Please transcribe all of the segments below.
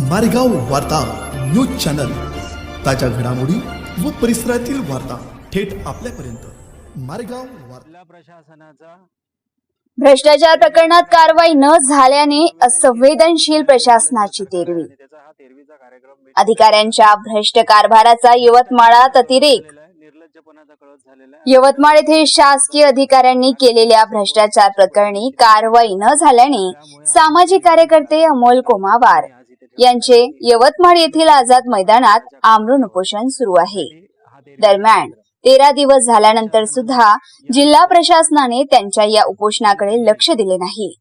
मारेगाव वार्ता news channel. ताज्या घडामोडी व परिसरातील वार्ता थेट आपल्यापर्यंत. मारेगाव वार्ता. जिल्हा प्रशासनाचा भ्रष्टाचार प्रकरणात कारवाई न झाल्याने असंवेदनशील प्रशासनाची तेरवी. अधिकाऱ्यांच्या भ्रष्ट कारभाराचा यवतमाळात अतिरेक. यवतमाळ येथे शासकीय अधिकाऱ्यांनी केलेल्या भ्रष्टाचार प्रकरणी कारवाई न झाल्याने सामाजिक कार्यकर्ते अमोल कोमावार. यांचे यवतमाळ येथील आझाद मैदानात आमरण उपोषण सुरू आहे. दरम्यान तेरा दिवस झाल्यानंतर सुद्धा जिल्हा प्रशासनाने त्यांच्या या उपोषणाकडे लक्ष दिले नाही.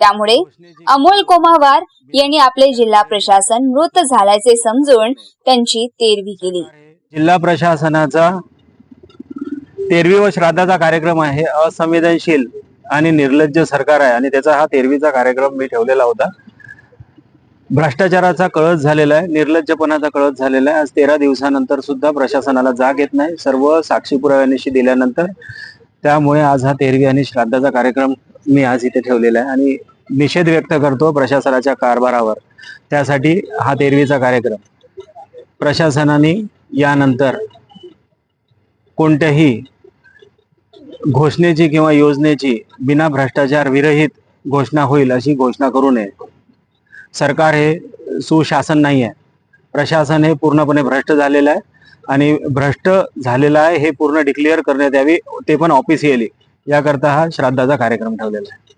त्यामुळे अमोल कोमावार यांनी आपले जिल्हा प्रशासन मृत झाल्याचे समजून त्यांची तेरवी केली. जिल्हा प्रशासनाचा तेरवी व श्राद्धाचा कार्यक्रम आहे. असंवेदनशील आणि निर्लज्ज सरकार आहे आणि त्याचा हा तेरवीचा कार्यक्रम मी ठेवलेला होता. भ्रष्टाचाराचा कळस झालेला आहे निर्लज्जपणाचा कळस झालेला आहे. आज तेरा दिवसानंतर सुद्धा प्रशासनाला जाग येत नाही. सर्व साक्षी पुराव्यानिशी दिल्यानंतर त्यामुळे आज हा तेरवी आणि श्राद्धाचा कार्यक्रम मी आज इथे ठेवलेला आहे आणि निषेध व्यक्त करतो प्रशासनाच्या कारभारावर. त्यासाठी हा तेरवीचा कार्यक्रम. प्रशासनाने यानंतर कोणत्याही घोषणेची किंवा योजनेची बिना भ्रष्टाचार विरहित घोषणा होईल अशी घोषणा करू नये. सरकार हे सुशासन नाही आहे प्रशासन हे पूर्णपणे भ्रष्ट झालेलं आहे आणि भ्रष्ट झालेलं आहे हे पूर्ण डिक्लेअर करण्यात यावी ते पण ऑफिशियली याकरता हा श्राद्धाचा कार्यक्रम ठेवलेला आहे.